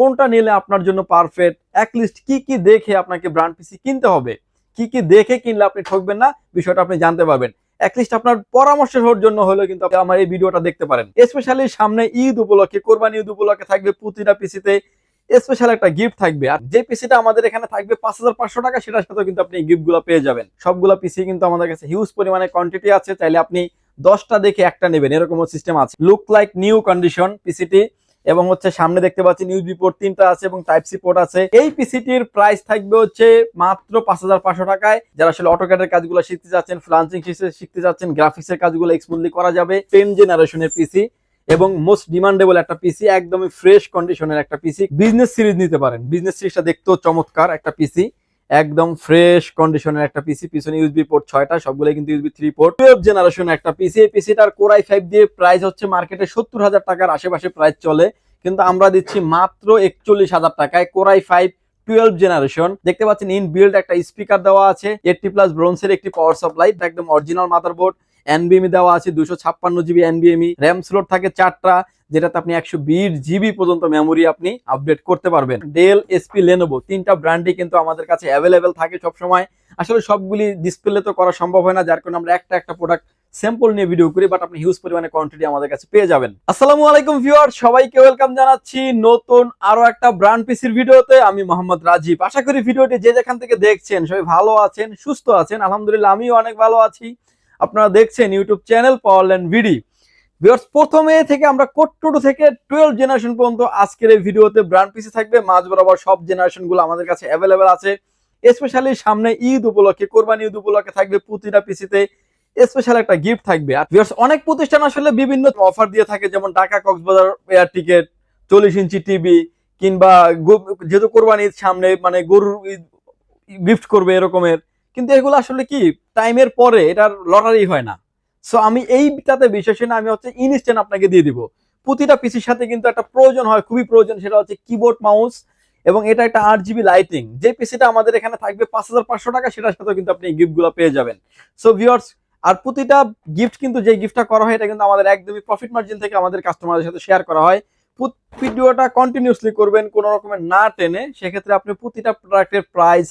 কোনটা নিলে আপনার জন্য পারফেক্ট লিস্ট কি কি দেখে আপনাকে ব্র্যান্ড পিসি কিনতে হবে? কি কি দেখে কিনলে আপনি ঠকবেন না? বিষয়টা আপনি জানতে পারবেন। লিস্ট আপনার পরামর্শ হওয়ার জন্য হলেও কিন্তু আপনি আমার এই ভিডিওটা দেখতে পারেন। স্পেশালি সামনে ঈদ উপলক্ষে, কোরবানি ঈদ উপলক্ষে থাকবে প্রতিটা পিসিতে স্পেশাল একটা গিফট থাকবে। আর যে পিসিটা আমাদের এখানে থাকবে পাঁচ হাজার পাঁচশো টাকা, সেটার সাথেও কিন্তু আপনি গিফটগুলো পেয়ে যাবেন। সবগুলো পিসি কিন্তু আমাদের কাছে হিউজ পরিমাণে কোয়ান্টিটি আছে। চাইলে আপনি দশটা দেখে একটা নেবেন। এরকমও সিস্টেম আছে। লুক লাইক নিউ কন্ডিশন পিসিটি এবং হচ্ছে সামনে দেখতে পাচ্ছি ইউজবি পোর্ট তিনটা আছে এবং টাইপ সি পোর্ট আছে। এই পিসিটির প্রাইস থাকবে হচ্ছে মাত্র পাঁচ হাজার পাঁচশো টাকায়। যারা আসলে অটোক্যাডের কাজগুলো শিখতে যাচ্ছেন ফ্লান্সিং শিখতে যাচ্ছেন গ্রাফিক্সের কাজগুলো স্মুথলি করা যাবে। টেন জেনারেশনের পিসি এবং মোস্ট ডিমান্ডেবল একটা পিসি একদমই ফ্রেশ কন্ডিশনের একটা পিসি বিজনেস সিরিজ নিতে পারেন। বিজনেস সিরিজটা দেখতেও চমৎকার একটা পিসি একদম ফ্রেশ কন্ডিশনের একটা পিসি পিছনে ইউজবি পোর্ট ছয়টা সবগুলো কিন্তু USB three port twelve generation একটা পিসি এই পিসিটার কোরাই ফাইভ দিয়ে প্রাইস হচ্ছে মার্কেটে সত্তর হাজার টাকার আশেপাশে প্রাইস চলে। কিন্তু আমরা দিচ্ছি মাত্র একচল্লিশ হাজার টাকায় কোরাই ফাইভ টুয়েলভ জেনারেশন দেখতে পাচ্ছেন ইন বিল্ড একটা স্পিকার দেওয়া আছে এইটটি প্লাস ব্রোন্সের একটি পাওয়ার সাপ্লাই একদম অরিজিনাল মাদারবোর্ড এনবিএমই দেওয়া আছে, দুশো ছাপ্পান্ন জিবি এনবিএমই র্যাম স্লোট থাকে চারটা যেটাতে আপনি একশো বিশ জিবি পর্যন্ত মেমোরি আপনি আপডেট করতে পারবেন। ডেল এসপি লেনোভো তিনটা ব্র্যান্ডই কিন্তু আমাদের কাছে অ্যাভেলেবেল থাকে সবসময়। আসলে সবগুলি ডিসপ্লে তো করা সম্ভব হয় না, যার কারণে আমরা একটা একটা প্রোডাক্ট স্যাম্পল নিয়ে ভিডিও করি বাট আপনি হিউজ পরিমাণে কোয়ান্টিটি আমাদের কাছে পেয়ে যাবেন। আসসালামু আলাইকুম ভিউয়ার সবাইকে ওয়েলকাম জানাচ্ছি নতুন আরও একটা ব্র্যান্ড পিসির ভিডিওতে আমি মোহাম্মদ রাজীব। আশা করি ভিডিওটি যে যেখান থেকে দেখছেন সবাই ভালো আছেন, সুস্থ আছেন। আলহামদুলিল্লাহ, আমিও অনেক ভালো আছি। আপনারা দেখছেন YouTube channel Powerland BD viewers, প্রথমে থেকে আমরা কোট্টুটু থেকে টুয়েলভ জেনারেশন পর্যন্ত আজকের এই ভিডিওতে ব্র্যান্ড পিসি থাকবে। মাঝ বরাবর সব জেনারেশনগুলো আমাদের কাছে অ্যাভেলেবেল আছে। স্পেশালি সামনে ঈদ উপলক্ষে, কোরবানি ঈদ উপলক্ষে থাকবে প্রতিটা পিসিতে স্পেশাল একটা গিফট থাকবে। আর ভিউয়ার্স, অনেক প্রতিষ্ঠান আসলে বিভিন্ন অফার দিয়ে থাকে, যেমন ঢাকা কক্সবাজার এয়ার টিকেট চল্লিশ ইঞ্চি টিভি কিংবা যেহেতু কোরবানি সামনে মানে গরুর গিফট করবে এরকমের। কিন্তু এগুলো আসলে কি? টাইমের পরে এটার লটারি হয় না। সো আমি এইটাতে বিশেষ না, আমি হচ্ছে ইনস্ট্যান্ট আপনাকে দিয়ে দিব। প্রতিটা পিসির সাথে কিন্তু একটা প্রয়োজন হয়, খুবই প্রয়োজন, সেটা হচ্ছে কিবোর্ড মাউস এবং এটা একটা আট জিবি লাইটিং যে পিসিটা আমাদের এখানে থাকবে পাঁচ হাজার পাঁচশো টাকা, সেটার সাথেও কিন্তু আপনি গিফটগুলো পেয়ে যাবেন। সো ভিউয়ার্স আর প্রতিটা গিফট কিন্তু যে গিফটটা করা হয়, এটা কিন্তু আমাদের একদমই প্রফিট মার্জিন থেকে আমাদের কাস্টমারদের সাথে শেয়ার করা হয়। ভিডিওটা কন্টিনিউসলি করবেন, কোনো রকমের না টেনে, সেক্ষেত্রে আপনি প্রতিটা প্রোডাক্টের প্রাইস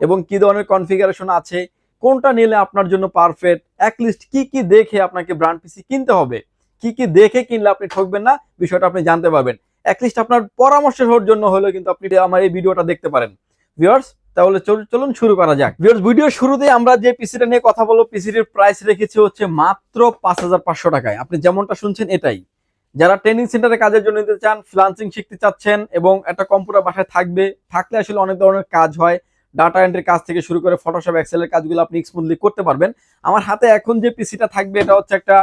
এবং কি ধরনের কনফিগারেশন আছে কোনটা নিলে আপনার জন্য পারফেক্ট লিস্ট কি কি দেখে আপনাকে ব্র্যান্ড পিসি কিনতে হবে? কি কি দেখে কিনলে আপনি ঠকবেন না? বিষয়টা আপনি জানতে পারবেন। লিস্ট আপনার পরামর্শ হওয়ার জন্য হলেও কিন্তু আপনি আমার এই ভিডিওটা দেখতে পারেন। ভিউয়ার্স তাহলে চল- চলুন শুরু করা যাক। ভিউয়ার্স ভিডিও শুরুতে আমরা যে পিসিটা নিয়ে কথা বলব পিসিটির প্রাইস রেখেছি হচ্ছে মাত্র পাঁচ হাজার পাঁচশো টাকায়। আপনি যেমনটা শুনছেন এটাই। যারা ট্রেনিং সেন্টারে কাজের জন্য নিতে চান ফ্রিলান্সিং শিখতে চাচ্ছেন এবং একটা কম্পিউটার বাসায় থাকবে, থাকলে আসলে অনেক ধরনের কাজ হয়। ডাটা এন্ট্রির কাজ থেকে শুরু করে ফটোশপ এক্সেলের কাজগুলো আপনি স্মুথলি করতে পারবেন। আমার হাতে এখন যে পিসিটা থাকবে, এটা হচ্ছে একটা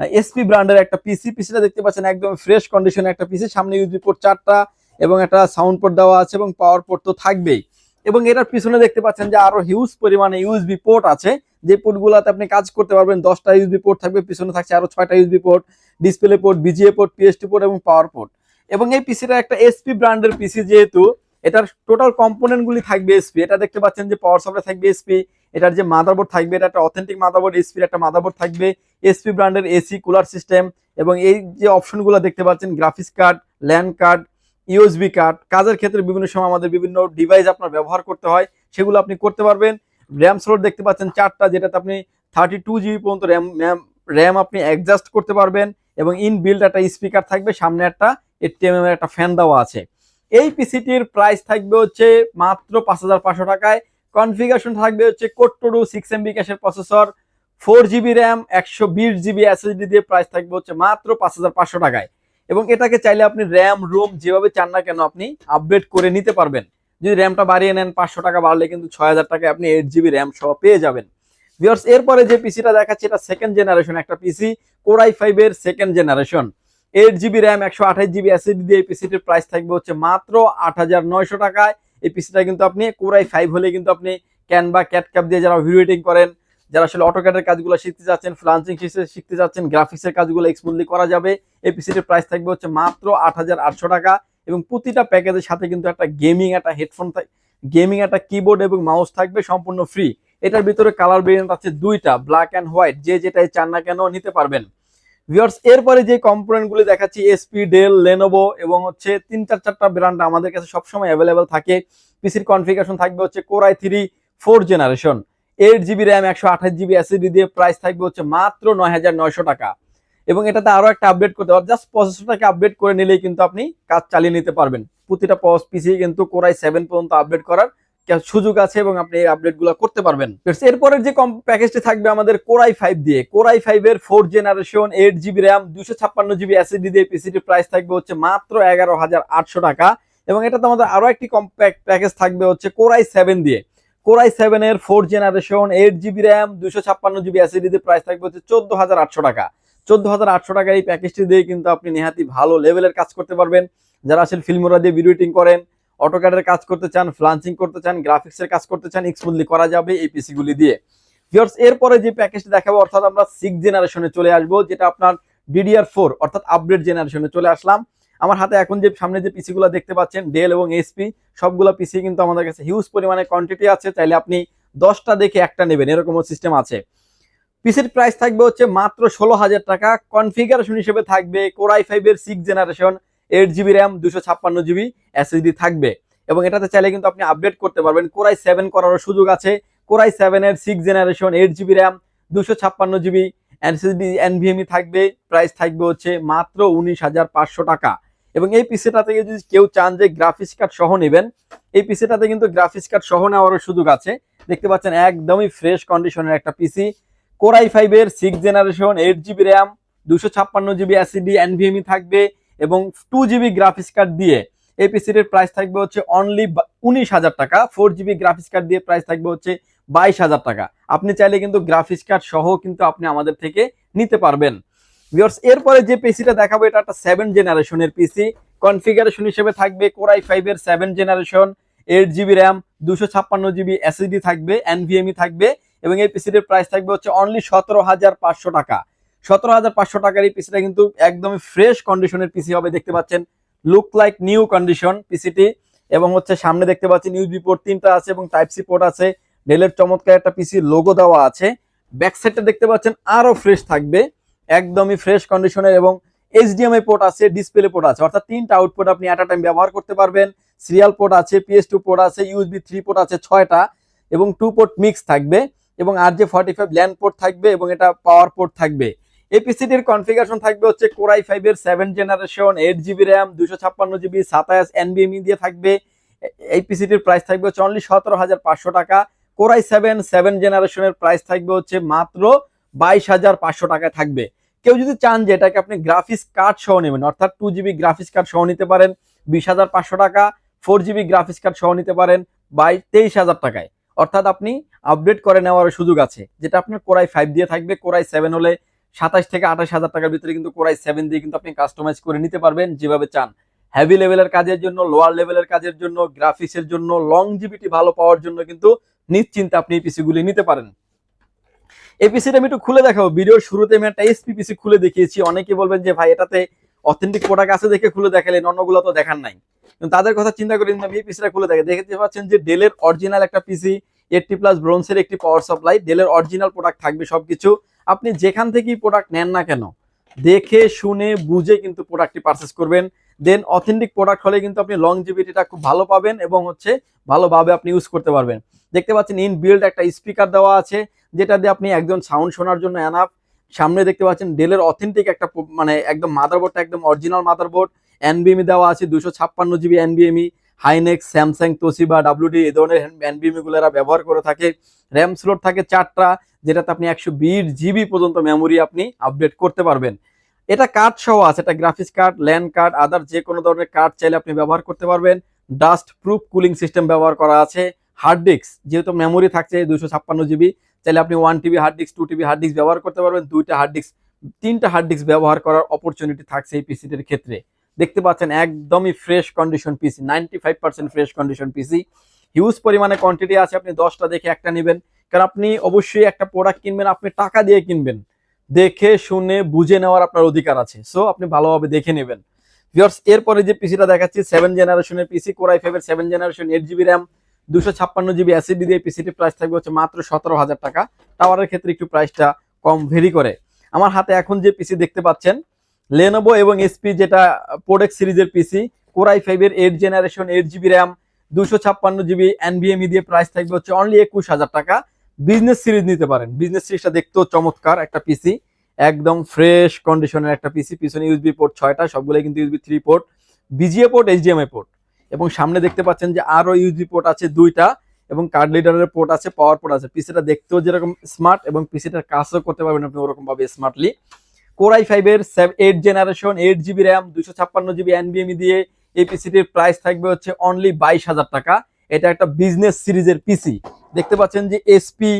এসপি ব্র্যান্ডের একটা পিসি পিসিটা দেখতে পাচ্ছেন একদম ফ্রেশ কন্ডিশনে একটা পিসি সামনে ইউজবি পোর্ট চারটা এবং একটা সাউন্ড পোর্ট দেওয়া আছে এবং পাওয়ার পোর্ট তো থাকবেই। এবং এটার পিছনে দেখতে পাচ্ছেন যে আরও হিউজ পরিমাণে ইউএসবি পোর্ট আছে। যে পোর্টগুলোতে আপনি কাজ করতে পারবেন, দশটা ইউএসবি পোর্ট থাকবে, পিছনে থাকছে আরও ছয়টা USB port display port VGA port PST port এবং পাওয়ার পোর্ট এবং এই পিসিটা একটা এসপি ব্র্যান্ডের পিসি যেহেতু এটার টোটাল কম্পোনেন্ট গুলি থাকবে এসপি এটা দেখতে পাচ্ছেন যে পাওয়ার সাপ্লাই থাকবে এসপি এটার যে মাদারবোর্ড থাকবে, এটা একটা অথেন্টিক মাদারবোর্ড এসপির একটা মাদারবোর্ড থাকবে এসপি ব্র্যান্ডের এসি কুলার সিস্টেম এবং এই যে অপশনগুলো দেখতে পাচ্ছেন graphics card LAN card USB card কাজের ক্ষেত্রে বিভিন্ন সময় আমাদের বিভিন্ন ডিভাইস আপনার ব্যবহার করতে হয়, সেগুলো আপনি করতে পারবেন। র্যাম স্লট দেখতে পাচ্ছেন চারটা, যেটাতে আপনি থার্টি টু জিবি পর্যন্ত র্যাম র্যাম আপনি অ্যাডজাস্ট করতে পারবেন এবং ইন বিল্ড একটা স্পিকার থাকবে, সামনে একটা এর একটা ফ্যান দেওয়া আছে। এই পিসিটির প্রাইস থাকবে হচ্ছে মাত্র পাঁচ হাজার পাঁচশো টাকায়। কনফিগারেশন থাকবে হচ্ছে core two duo six MB ক্যাশের প্রসেসর ফোর জিবি র্যাম একশো বিশ জিবি এসএসডি দিয়ে প্রাইস থাকবে হচ্ছে মাত্র পাঁচ হাজার পাঁচশো টাকায়। এবং এটাকে চাইলে আপনি র্যাম রোম যেভাবে চান না কেন আপনি আপডেট করে নিতে পারবেন। যদি র্যামটা বাড়িয়ে নেন, পাঁচশো টাকা বাড়লে কিন্তু ছয় হাজার টাকায় আপনি এইট জিবি র্যাম সহ পেয়ে যাবেন। ভিউয়ার্স এরপরে যে পিসিটা দেখাচ্ছে, এটা সেকেন্ড জেনারেশন একটা পিসি কোরাই ফাইভ এর second generation eight GB RAM একশো আঠাশ জিবি এসএসডি দিয়ে এই পিসিটির প্রাইস থাকবে হচ্ছে মাত্র আট হাজার নয়শো টাকায়। এই পিসিটা কিন্তু আপনি কোরাই ফাইভ হলে কিন্তু আপনি ক্যানভা ক্যাটক্যাপ দিয়ে যারা ভিডিও এডিটিং করেন, যারা আসলে অটোক্যাটের কাজগুলো শিখতে চাচ্ছেন ফ্লান্সিং শিখতে চাচ্ছেন গ্রাফিক্সের কাজগুলো স্মুথলি করা যাবে, এই পিসিটির প্রাইস থাকবে হচ্ছে মাত্র আট হাজার আটশো টাকা। এবং প্রতিটা প্যাকেজের সাথে কিন্তু একটা গেমিং একটা হেডফোন গেমিং একটা কিবোর্ড এবং মাউস থাকবে সম্পূর্ণ ফ্রি এটার ভিতরে কালার ভেরিয়েন্ট আছে দুইটা ব্ল্যাক অ্যান্ড হোয়াইট যে যেটাই চান না কেন নিতে পারবেন। ভিউয়ার্স এরপরে যে কম্পোনেন্ট গুলি দেখাচ্ছি এসপি ডেল লেনোভো এবং হচ্ছে তিন চার চারটা ব্র্যান্ড আমাদের কাছে সবসময় অ্যাভেলেবেল থাকে। পিসির কনফিগারেশন থাকবে হচ্ছে core i three four generation eight GB RAM একশো আঠাশ জিবি এসএসডি দিয়ে প্রাইস থাকবে হচ্ছে মাত্র নয় হাজার নয়শো টাকা। এবং এটাতে আরও একটা আপডেট করতে পারবেন জাস্ট প্রসেসরটাকে আপডেট করে নিলেই কিন্তু আপনি কাজ চালিয়ে নিতে পারবেন। প্রতিটা পস কিন্তু কোরাই সেভেন পর্যন্ত আপডেট করার সুযোগ আছে এবং আপনি এই আপডেটগুলো করতে পারবেন। এরপরের যে কম প্যাকেজটি থাকবে আমাদের কোরাই ফাইভ দিয়ে কোরাই ফাইভ এর four generation eight GB RAM দুশো ছাপ্পান্ন জিবি এসএসডি দিয়ে পিসিটির প্রাইস থাকবে হচ্ছে মাত্র এগারো হাজার আটশো টাকা। এবং এটাতে আমাদের আরও একটি কম্প্যাক্ট প্যাকেজ থাকবে হচ্ছে কোরাই সেভেন দিয়ে। কোরাই সেভেন এর four generation eight GB RAM দুশো ছাপ্পান্ন জিবি এসএসডি দিয়ে প্রাইস থাকবে হচ্ছে চোদ্দ হাজার আটশো টাকা। চোদ্দ হাজার আটশো টাকা এই প্যাকেজটি দিয়ে কিন্তু আপনি নেহাতি ভালো লেভেলের কাজ করতে পারবেন। যারা আসলে ফিল্মরা দিয়ে ভিডিও এডিটিং করেন অটোক্যাডের কাজ করতে চান ফ্লান্সিং করতে চান গ্রাফিক্সের কাজ করতে চান স্মুথলি করা যাবে এই পিসি গুলি দিয়ে। ভিউয়ার্স এরপরে যে প্যাকেজটি দেখাবো, অর্থাৎ আমরা সিক্স জেনারেশনে চলে আসব, যেটা আপনার ডিডিআর ফোর অর্থাৎ আপডেট জেনারেশনে চলে আসলাম। আমার হাতে এখন যে সামনে যে পিসি গুলো দেখতে পাচ্ছেন ডেল এবং এসপি সবগুলো পিসি কিন্তু আমাদের কাছে হিউজ পরিমাণে কোয়ান্টিটি আছে। চাইলে আপনি দশটা দেখে একটা নেবেন, এরকমও সিস্টেম আছে। পিসির প্রাইস থাকবে হচ্ছে মাত্র ষোলো হাজার টাকা। কনফিগারেশন হিসেবে থাকবে কোরাই ফাইভ এর six generation eight GB RAM দুশো ছাপ্পান্ন জিবি এসএসডি থাকবে। এবং এটাতে চাইলে কিন্তু আপনি আপডেট করতে পারবেন। কোরাই সেভেন করারও সুযোগ আছে। কোরাই সেভেন এর six generation eight GB RAM দুশো ছাপ্পান্ন জিবি এসএসডি এনভিএমই থাকবে। প্রাইস থাকবে হচ্ছে মাত্র উনিশ হাজার পাঁচশো টাকা। এবং এই পিসিটা থেকে যদি কেউ চান যে গ্রাফিক্স কার্ড সহ নেবেন, এই পিসিটাতে কিন্তু গ্রাফিক্স কার্ড সহ নেওয়ারও সুযোগ আছে। দেখতে পাচ্ছেন একদমই ফ্রেশ কন্ডিশনের একটা পিসি কোরাই ফাইভ এর six generation eight GB RAM দুশো ছাপ্পান্ন জিবি এসিডি এনভিএমই থাকবে। এবং টু জিবি গ্রাফিক্স কার্ড দিয়ে এই পিসিটির প্রাইস থাকবে হচ্ছে অনলি উনিশ হাজার টাকা। ফোর জিবি গ্রাফিক্স কার্ড দিয়ে প্রাইস থাকবে হচ্ছে বাইশ হাজার টাকা। আপনি চাইলে কিন্তু গ্রাফিক্স কার্ড সহ কিন্তু আপনি আমাদের থেকে নিতে পারবেন। এরপরে যে পিসিটা দেখাবো, এটা একটা সেভেন জেনারেশনের পিসি কনফিগারেশন হিসেবে থাকবে কোরাই ফাইভ এর seven generation eight GB RAM দুশো ছাপ্পান্ন জিবি এসএসডি থাকবে এনভিএমই থাকবে এবং এই পিসিটির প্রাইস থাকবে হচ্ছে অনলি সতেরো হাজার পাঁচশো টাকা। সতেরো হাজার পাঁচশো টাকার এই পিসিটা কিন্তু একদমই ফ্রেশ কন্ডিশনের পিসি হবে, দেখতে পাচ্ছেন। লুক লাইক নিউ কন্ডিশন পিসিটি এবং হচ্ছে সামনে দেখতে পাচ্ছেন ইউবি পোর্ট তিনটা আছে এবং টাইপ সি পোর্ট আছে। ডেলের চমৎকার একটা পিসি লোগো দেওয়া আছে। ব্যাক সাইডটা দেখতে পাচ্ছেন আরও ফ্রেশ থাকবে। একদমই ফ্রেশ কন্ডিশনের এবং এইচডিএমআই পোর্ট আছে ডিসপ্লে পোর্ট আছে। অর্থাৎ তিনটা আউটপুট আপনি এট টাইম ব্যবহার করতে পারবেন। সিরিয়াল পোর্ট আছে পিএস টু পোর্ট আছে ইউএসবি থ্রি পোর্ট আছে, ছয়টা। এবং টু পোর্ট মিক্স থাকবে। এবং আর যে ফর্টি ফাইভ ল্যান্ড পোর্ট থাকবে এবং এটা পাওয়ার পোর্ট থাকবে। এই পিসিটির কনফিগারেশন থাকবে হচ্ছে কোরাই ফাইভ এর seven generation eight GB RAM দুশো ছাপ্পান্ন জিবি সাতাশ এনবিএমই দিয়ে থাকবে। এই প্রাইস থাকবে হচ্ছে অনলি সতেরো হাজার পাঁচশো টাকা। কোরাই সেভেন সেভেন জেনারেশনের প্রাইস থাকবে হচ্ছে মাত্র বাইশ হাজার পাঁচশো টাকায় থাকবে। কেউ যদি চান যে এটাকে আপনি গ্রাফিক্স কার্ড সহ নেবেন, অর্থাৎ টু জিবি গ্রাফিক্স কার্ড সহ নিতে পারেন, বিশ হাজার পাঁচশো টাকা। ফোর জিবি গ্রাফিক্স কার্ড সহ নিতে পারেন, বাই তেইশ হাজার টাকায়। অর্থাৎ আপনি আপডেট করে নেওয়ার সুযোগ আছে, যেটা আপনার কোরাই ফাইভ দিয়ে থাকবে। কোরাই সেভেন হলে সাতাশ থেকে আঠাশ হাজার টাকার ভিতরে কিন্তু কোরাই সেভেন দিয়ে কিন্তু আপনি কাস্টমাইজ করে নিতে পারবেন যেভাবে চান। হেভি লেভেলের কাজের জন্য লোয়ার লেভেলের কাজের জন্য গ্রাফিক্সের জন্য লং জিবিটি ভালো পাওয়ার জন্য কিন্তু নিশ্চিন্তে আপনি এই পিসিগুলি নিতে পারেন। এই পিসিটা আমি একটু খুলে দেখাবো। ভিডিওর শুরুতে আমি একটা এসপি পিসি খুলে দেখিয়েছি। অনেকে বলবেন যে, ভাই, এটাতে অথেন্টিক প্রোডাক্ট আছে দেখে খুলে দেখালেন অন্যগুলো তো দেখার নাই। তাদের কথা চিন্তা করে আমি এই পিসিটা খুলে দেখে দেখতে পাচ্ছেন যে ডেলের অরিজিনাল একটা পিসি এইটটি প্লাস ব্রোন্সের একটি পাওয়ার সাপ্লাই ডেলের অরিজিনাল প্রোডাক্ট থাকবে সবকিছু। আপনি যেখান থেকেই প্রোডাক্ট নেন না কেন, দেখে, শুনে, বুঝে কিন্তু প্রোডাক্টটি পারচেস করবেন। দেন অথেন্টিক প্রোডাক্ট হলে কিন্তু আপনি লং জিবিটিটা খুব ভালো পাবেন এবং হচ্ছে ভালোভাবে আপনি ইউজ করতে পারবেন। দেখতে পাচ্ছেন ইন বিল্ড একটা স্পিকার দেওয়া আছে, যেটা দিয়ে আপনি একজন সাউন্ড শোনার জন্য এনাফ সামনে দেখতে পাচ্ছেন ডেলের অথেন্টিক একটা মানে একদম মাদারবোর্ডটা একদম অরিজিনাল মাদারবোর্ড এনবিএমি দেওয়া আছে, দুশো ছাপ্পান্ন জিবি এনবিএমি হাইনেক্স, স্যামসাং তোসিবা ডাব্লিউডি এই ধরনের এনবিএমি গুলো এরা ব্যবহার করে থাকে। র্যাম স্লট থাকে চারটা, যেটাতে আপনি একশো বিশ জিবি পর্যন্ত মেমোরি আপনি আপডেট করতে পারবেন। এটা কার্ড সহ আছে, এটা graphics card LAN card, other যে কোনো ধরনের কার্ড চাইলে আপনি ব্যবহার করতে পারবেন। ডাস্ট প্রুফ কুলিং সিস্টেম ব্যবহার করা আছে। হার্ড ডিস্ক, যেহেতু মেমোরি থাকছে দুশো ছাপ্পান্ন জিবি, চাইলে আপনি one TB hard disk, two TB hard disk ব্যবহার করতে পারবেন। দুইটা হার্ড ডিস্ক, তিনটা হার্ড ডিস্ক ব্যবহার করার অপরচুনিটি থাকছে এই পিসিটির ক্ষেত্রে। দেখতে পাচ্ছেন একদমই fresh condition PC ninety five percent fresh condition PC huge পরিমাণে কোয়ান্টিটি আছে, আপনি দশটা দেখে একটা নেবেন। কারণ আপনি অবশ্যই একটা প্রোডাক্ট কিনবেন, আপনি টাকা দিয়ে কিনবেন। দেখে, শুনে, বুঝে নেওয়ার আপনার অধিকার আছে। সো আপনি ভালোভাবে দেখে নেবেন। ভিউয়ার্স এরপরে যে পিসিটা দেখাচ্ছি সেভেন জেনারেশনের পিসি কোরাই ফাইভের seven generation eight GB RAM দুশো ছাপ্পান্ন জিবি অ্যাসিডি দিয়ে পিসিটির প্রাইস থাকবে হচ্ছে মাত্র সতেরো হাজার টাকা। টাওয়ারের ক্ষেত্রে একটু প্রাইসটা কম ভেরি করে। আমার হাতে এখন যে পিসি দেখতে পাচ্ছেন লেনোভো এবং এসপি যেটা প্রোডেক্ট সিরিজের পিসি কোরাই ফাইভের eight generation eight GB RAM দুশো ছাপ্পান্ন জিবি এনভিএমই দিয়ে প্রাইস থাকবে হচ্ছে অনলি একুশ হাজার টাকা। বিজনেস সিরিজ নিতে পারেন। বিজনেস সিরিজটা দেখতেও চমৎকার একটা পিসি একদম ফ্রেশ কন্ডিশনের একটা পিসি পিছনে ইউএসবি পোর্ট ছয়টা, সবগুলোই কিন্তু USB three port VGA port HDMI port এবং সামনে দেখতে পাচ্ছেন যে আরও ইউএসবি পোর্ট আছে দুইটা এবং কার্ড লিডারের পোর্ট আছে পাওয়ার পোর্ট আছে। পিসিটা দেখতেও যেরকম স্মার্ট এবং পিসিটার কাজও করতে পারবেন আপনি ওরকমভাবে স্মার্টলি কোরাই ফাইভের eight generation eight GB RAM দুশো ছাপ্পান্ন জিবি এনবিএমই দিয়ে এই পিসিটির প্রাইস থাকবে হচ্ছে অনলি বাইশ হাজার টাকা। এটা একটা বিজনেস সিরিজের পিসি দেখতে পাচ্ছেন যে SP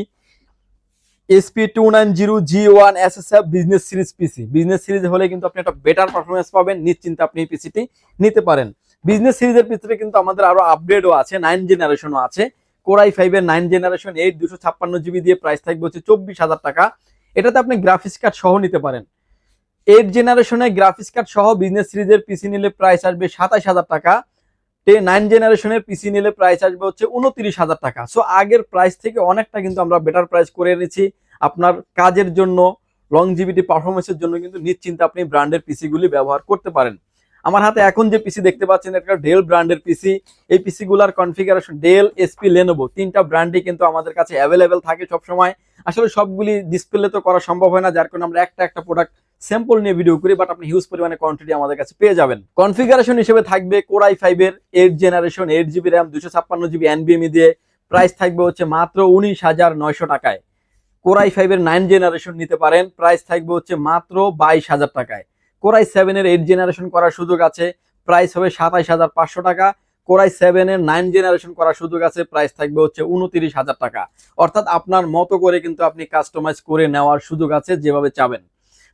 SP two nine zero G one S S F business series PC business series হলে কিন্তু আপনি একটা বেটার পারফরমেন্স পাবেন, নিশ্চিন্তে আপনি এই পিসিটি নিতে পারেন। বিজনেস সিরিজের পিসিতে কিন্তু আমাদের আরও আপগ্রেডও আছে নাইন জেনারেশনও আছে। কোরাই ফাইভের নাইন জেনারেশন এইট দুশো ছাপ্পান্ন জিবি দিয়ে প্রাইস থাকবে হচ্ছে চব্বিশ হাজার টাকা। এটাতে আপনি গ্রাফিক্স কার্ড সহ নিতে পারেন। এইট জেনারেশনে গ্রাফিক্স কার্ড সহ বিজনেস সিরিজের পিসি নিলে প্রাইস আসবে সাতাশ হাজার টাকা। টে নাইন জেনারেশনের পিসি নিলে প্রাইস আসবে হচ্ছে উনত্রিশ হাজার টাকা। সো আগের প্রাইস থেকে অনেকটা কিন্তু আমরা বেটার প্রাইস করে এনেছি। আপনার কাজের জন্য লংজিভিটি পারফরমেন্সের জন্য কিন্তু নিশ্চিন্তে আপনি ব্র্যান্ডের পিসিগুলি ব্যবহার করতে পারেন। আমার হাতে এখন যে পিসি দেখতে পাচ্ছেন একটা ডেল ব্র্যান্ডের পিসি এই পিসি গুলার কনফিগারেশন ডেল এসপি লেনোভো তিনটা ব্র্যান্ডই কিন্তু আমাদের কাছে অ্যাভেলেবেল থাকে সবসময়। আসলে সবগুলি ডিসপ্লে তো করা সম্ভব হয় না, যার কারণে আমরা একটা একটা প্রোডাক্ট স্যাম্পল নিয়ে ভিডিও করি বাট আপনি হিউজ পরিমাণে কোয়ান্টিটি আমাদের কাছে পেয়ে যাবেন। কনফিগারেশন হিসেবে থাকবে কোরাই ফাইভের eight generation eight GB RAM দুশো ছাপ্পান্ন জিবি এনবিএমই দিয়ে। প্রাইস থাকবে হচ্ছে মাত্র উনিশ হাজার নয়শো টাকায়। কোরাই ফাইভের নাইন জেনারেশন নিতে পারেন প্রাইস থাকবে হচ্ছে মাত্র বাইশ হাজার টাকায়। কোরাই সেভেনের এইট জেনারেশন করার সুযোগ আছে প্রাইস হবে সাতাইশ হাজার পাঁচশো টাকা। কোরাই সেভেনের নাইন জেনারেশন করার সুযোগ আছে প্রাইস থাকবে হচ্ছে উনত্রিশ হাজার টাকা। অর্থাৎ আপনার মতো করে কিন্তু আপনি কাস্টমাইজ করে নেওয়ার সুযোগ আছে, যেভাবে চাবেন।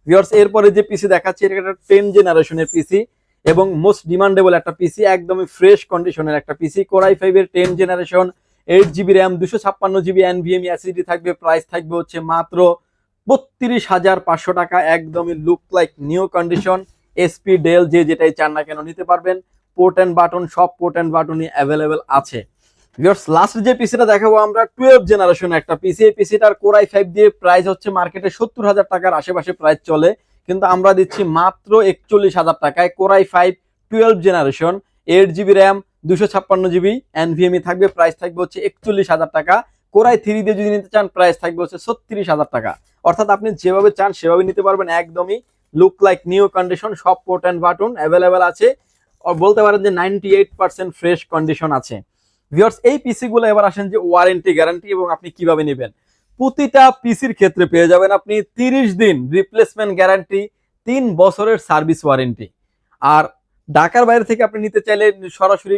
ভিওর্স এরপরে যে পিসি দেখাচ্ছি, এটা একটা টেন জেনারেশনের পিসি এবং মোস্ট ডিমান্ডেবল একটা পিসি একদমই ফ্রেশ কন্ডিশনের একটা পিসি কোরাই ফাইভের ten generation eight GB RAM দুশো ছাপ্পান্ন জিবি এনভিএমই অ্যাসিডি থাকবে প্রাইস থাকবে হচ্ছে মাত্র বত্রিশ হাজার পাঁচশো টাকা, একদমই look like new condition SP Dell যে যেটাই চান না কেন নিতে পারবেন পোর্ট অ্যান্ড বাটন সব পোর্ট অ্যান্ড বাটনই অ্যাভেলেবেল আছে। ভিউয়ার্স লাস্ট যে পিসিটা দেখাবো আমরা টুয়েলভ জেনারেশন একটা পিসি এই পিসিটার কোরাই ফাইভ দিয়ে প্রাইস হচ্ছে মার্কেটে সত্তর হাজার টাকার আশেপাশে প্রাইস চলে। কিন্তু আমরা দিচ্ছি মাত্র একচল্লিশ হাজার টাকায় core i five twelve generation eight GB RAM দুশো ছাপ্পান্ন জিবি এনভিএমই থাকবে প্রাইস থাকবে হচ্ছে একচল্লিশ হাজার টাকা। কোরাই থ্রি দিয়ে যদি নিতে চান প্রাইস থাকবে হচ্ছে ছত্রিশ হাজার টাকা। অর্থাৎ আপনি যেভাবে চান, সেভাবে নিতে পারবেন। একদমই লুক লাইক নিউ কন্ডিশন সব পোর্ট অ্যান্ড বাটন অ্যাভেলেবেল আছে। বলতে পারেন যে ninety eight percent fresh condition আছে। ভিওর্স এই পিসি গুলো এবার আসেন যে ওয়ারেন্টি গ্যারান্টি এবং আপনি কীভাবে নেবেন। প্রতিটা পিসির ক্ষেত্রে পেয়ে যাবেন আপনি তিরিশ দিন রিপ্লেসমেন্ট গ্যারান্টি তিন বছরের সার্ভিস ওয়ারেন্টি আর ঢাকার বাইরে থেকে আপনি নিতে চাইলে সরাসরি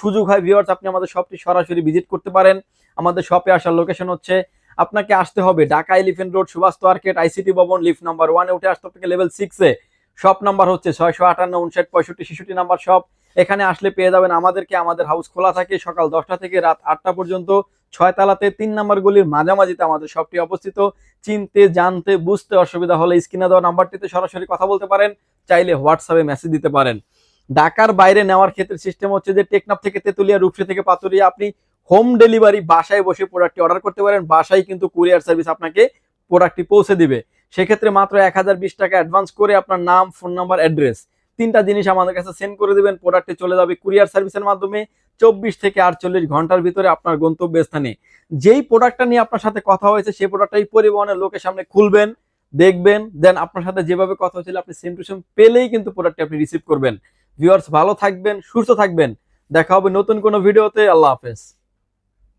সুযোগ হয় ভিওর্স আপনি আমাদের শপটি সরাসরি ভিজিট করতে পারেন। আমাদের শপে আসার লোকেশন হচ্ছে, আপনাকে আসতে হবে Dhaka elephant road Subhash market ICT Bhaban lift number ওয়ানে উঠে আসতে লেভেল সিক্সে শপ নাম্বার হচ্ছে ছয়শো আটান্ন, উনষাট, পঁয়ষট্টি, ছেষট্টি নাম্বার শপ এখানে আসলে পেয়ে যাবেন আমাদেরকে আমাদের হাউস খোলা থাকে সকাল দশটা থেকে রাত আটটা পর্যন্ত। ছয় তালাতে তিন নাম্বার গলির মাঝামাঝিতে আমাদের শপটি অবস্থিত। চিনতে, জানতে, বুঝতে অসুবিধা হলে স্ক্রিনে দেওয়া নাম্বারটিতে সরাসরি কথা বলতে পারেন, চাইলে হোয়াটসঅ্যাপে মেসেজ দিতে পারেন। ঢাকার বাইরে নেওয়ার ক্ষেত্রে সিস্টেম হচ্ছে যে টেকনাফ থেকে তেতুলিয়া, রূপসী থেকে পাতুরিয়া আপনি হোম ডেলিভারি বাসায় বসে প্রোডাক্টটি অর্ডার করতে পারেন, বাসায় কিন্তু কুরিয়ার সার্ভিস আপনাকে প্রোডাক্টটি পৌঁছে দিবে। সেক্ষেত্রে মাত্র এক হাজার বিশ টাকা অ্যাডভান্স করে আপনার নাম ফোন নাম্বার অ্যাড্রেস তিনটা জিনিস আমাদের কাছে সেন্ড করে দিবেন প্রোডাক্টটি চলে যাবে কুরিয়ার সার্ভিসের মাধ্যমে চব্বিশ থেকে আটচল্লিশ ঘণ্টার ভিতরে আপনার গন্তব্য স্থানে যেই প্রোডাক্টটা নিয়ে আপনার সাথে কথা হয়েছে, সেই প্রোডাক্টটাই পরিবহনের লোকের সামনে খুলবেন, দেখবেন দেন আপনার সাথে যেভাবে কথা হয়েছিল, আপনি সেম টু সেম পেলেই কিন্তু প্রোডাক্টটি আপনি রিসিভ করবেন। ভিউয়ার্স ভালো থাকবেন, সুস্থ থাকবেন। দেখা হবে নতুন কোনো ভিডিওতে আল্লাহ হাফেজ।